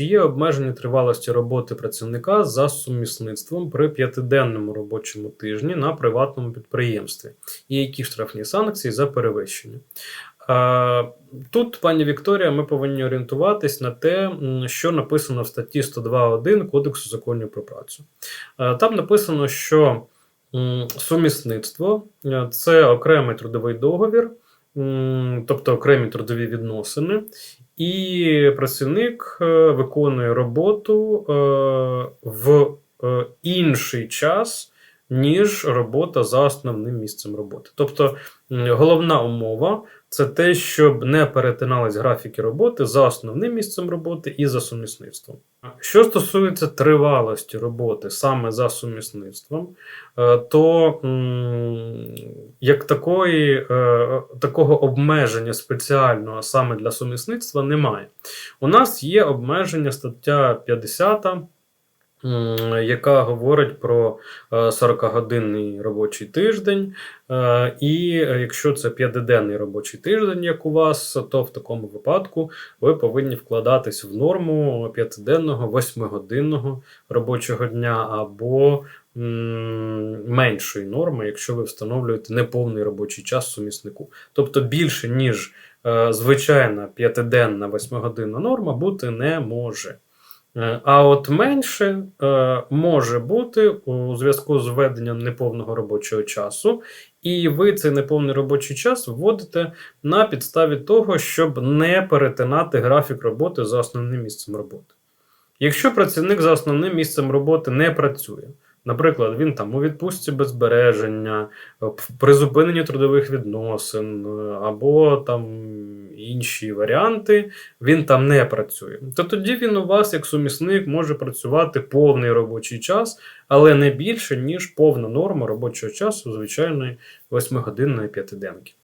чи є обмеження тривалості роботи працівника за сумісництвом при п'ятиденному робочому тижні на приватному підприємстві? І які штрафні санкції за перевищення? Тут, пані Вікторія, ми повинні орієнтуватись на те, що написано в статті 102.1 Кодексу законів про працю. Там написано, що сумісництво е, це окремий трудовий договір, тобто окремі трудові відносини, і працівник е, виконує роботу е, в е, інший час, ніж робота за основним місцем роботи. Тобто головна умова це те, щоб не перетинались графіки роботи за основним місцем роботи і за сумісництвом. Що стосується тривалості роботи саме за сумісництвом, то як такої, е, такого обмеження спеціального саме для сумісництва немає. У нас є обмеження стаття 50. Яка говорить про е, 40-годинний робочий тиждень, Е, І е, якщо це п'ятиденний робочий тиждень, як у вас, то в такому випадку ви повинні вкладатись в норму п'ятиденного, восьмигодинного робочого дня або меншої норми, якщо ви встановлюєте неповний робочий час суміснику. Тобто більше, ніж е, звичайна п'ятиденна восьмигодинна норма бути не може. Е, А от менше е, може бути у зв'язку з введенням неповного робочого часу, і ви цей неповний робочий час вводите на підставі того, щоб не перетинати графік роботи за основним місцем роботи. Якщо працівник за основним місцем роботи не працює, наприклад, він там у відпустці без збереження, е, призупиненні трудових відносин е, або там інші варіанти, він там не працює, то тоді він у вас, як сумісник, може працювати повний робочий час, але не більше, ніж повна норма робочого часу звичайної 8-годинної п'ятиденки.